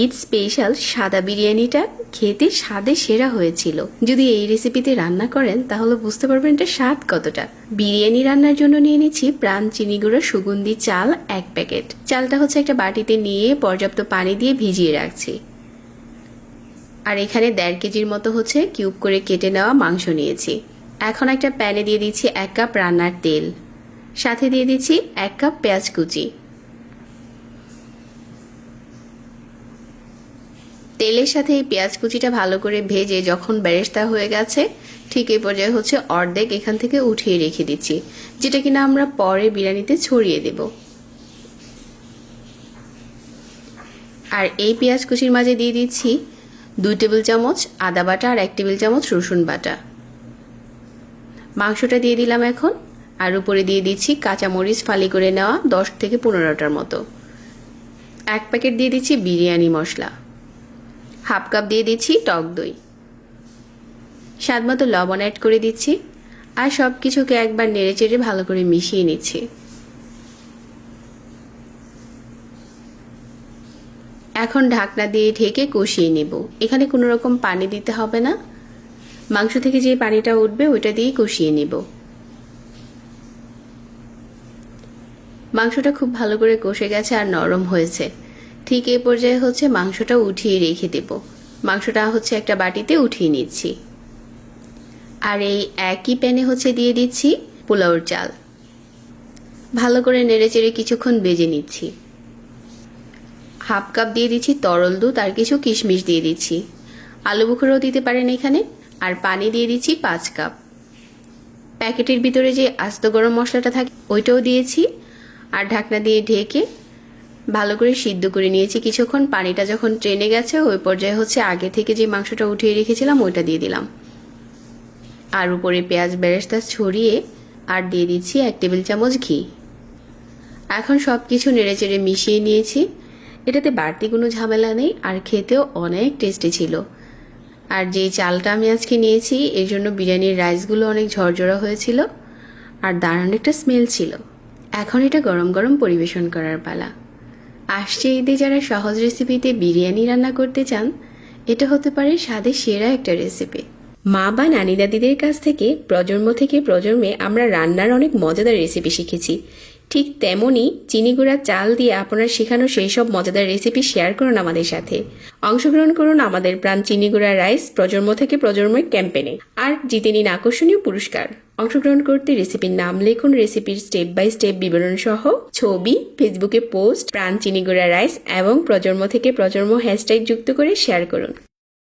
Eid special সাদা বিরিয়ানিটা খেতে স্বাদে সেরা হয়েছিল। যদি এই রেসিপিতে রান্না করেন, তাহলে বুঝতে পারবেন এটা স্বাদ কতটা। বিরিয়ানি রান্নার জন্য নিয়ে নিচ্ছি প্রাণ চিনি গুঁড়ো, সুগন্ধি চাল, এক প্যাকেট। চালটা হচ্ছে একটা বাটিতে নিয়ে পর্যাপ্ত পানি দিয়ে ভিজিয়ে রাখছি। আর এখানে দেড় কেজির মতো হচ্ছে কিউব করে কেটে নেওয়া মাংস নিয়েছি। এখন একটা প্যানে দিয়ে দিচ্ছি এক কাপ রান্নার তেল। সাথে দিয়ে দিচ্ছি এক কাপ পেঁয়াজ কুচি। তেলের সাথে এই পেঁয়াজ কুচিটা ভালো করে ভেজে যখন বেরেস্তা হয়ে গেছে, ঠিক এই পর্যায়ে হচ্ছে অর্ধেক এখান থেকে উঠিয়ে রেখে দিচ্ছি, যেটা কিনা আমরা পরে বিরিয়ানিতে ছড়িয়ে দেব। আর এই পেঁয়াজ কুচির মাঝে দিয়ে দিচ্ছি দুই টেবিল চামচ আদা বাটা আর এক টেবিল চামচ রসুন বাটা। মাংসটা দিয়ে দিলাম এখন, আর উপরে দিয়ে দিচ্ছি কাঁচামরিচ ফালি করে নেওয়া দশ থেকে পনেরোটার মতো। এক প্যাকেট দিয়ে দিচ্ছি বিরিয়ানি মশলা। হাফ কাপ দিয়ে দিচ্ছি টক দই। স্বাদ মতো লবণ অ্যাড করে দিচ্ছি আর সব কিছুকে একবার নেড়ে চেড়ে ভালো করে মিশিয়ে নিচ্ছি। এখন ঢাকনা দিয়ে ঢেকে কষিয়ে নেব। এখানে কোনো রকম পানি দিতে হবে না। মাংস থেকে যে পানিটা উঠবে ওইটা দিয়েই কষিয়ে নেব। মাংসটা খুব ভালো করে কষে গেছে আর নরম হয়েছে। ঠিক এই পর্যায়ে হচ্ছে মাংসটা উঠিয়ে রেখে দেব। মাংসটা হচ্ছে একটা বাটিতে উঠিয়ে নিচ্ছি। আর এই একই প্যানে হচ্ছে দিয়ে দিচ্ছি পোলাওর চাল। ভালো করে নেড়ে চেড়ে কিছুক্ষণ বেজে নিচ্ছি। হাফ কাপ দিয়ে দিচ্ছি তরল দুধ আর কিছু কিশমিশ দিয়ে দিচ্ছি। আলু বুখরাও দিতে পারেন এখানে। আর পানি দিয়ে দিচ্ছি পাঁচ কাপ। প্যাকেটের ভিতরে যে আস্ত গরম মশলাটা থাকে, ওইটাও দিয়েছি। আর ঢাকনা দিয়ে ঢেকে ভালো করে সিদ্ধ করে নিয়েছি। কিছুক্ষণ পানিটা যখন ট্রেনে গেছে, ওই পর্যায়ে হচ্ছে আগে থেকে যে মাংসটা উঠিয়ে রেখেছিলাম, ওইটা দিয়ে দিলাম। আর উপরে পেঁয়াজ বেরেস্তা ছড়িয়ে আর দিয়ে দিচ্ছি এক টেবিল চামচ ঘি। এখন সব কিছু নেড়েচেড়ে মিশিয়ে নিয়েছি। এটাতে বাড়তি কোনো ঝামেলা নেই, আর খেতেও অনেক টেস্টি ছিল। আর যেই চালটা আমি আজকে নিয়েছি, এর জন্য বিরিয়ানির রাইসগুলো অনেক ঝরঝরা হয়েছিল, আর দারুণ একটা স্মেল ছিল। এখন এটা গরম গরম পরিবেশন করার পালা। আসছে ঈদে যারা সহজ রেসিপিতে বিরিয়ানি রান্না করতে চান, এটা হতে পারে স্বাদে সেরা একটা রেসিপি মা বা নানি দাদিদের কাছ থেকে প্রজন্ম থেকে প্রজন্মে আমরা রান্নার অনেক মজাদার রেসিপি শিখেছি। ঠিক তেমনই চিনি গুঁড়া, চাল দিয়ে আপনার শেখানো সেই সব মজাদার রেসিপি শেয়ার করুন আমাদের সাথে। অংশগ্রহণ করুন আমাদের প্রাণ চিনি গুঁড়া রাইস প্রজন্ম থেকে প্রজন্মের ক্যাম্পেনে আর জিতে নিন আকর্ষণীয় পুরস্কার। অংশগ্রহণ করতে রেসিপির নাম লিখুন রেসিপির স্টেপ বাই স্টেপ বিবরণ সহ ছবি ফেসবুকে পোস্ট প্রাণ চিনি গুঁড়া রাইস এবং প্রজন্ম থেকে প্রজন্ম হ্যাশট্যাগ যুক্ত করে শেয়ার করুন।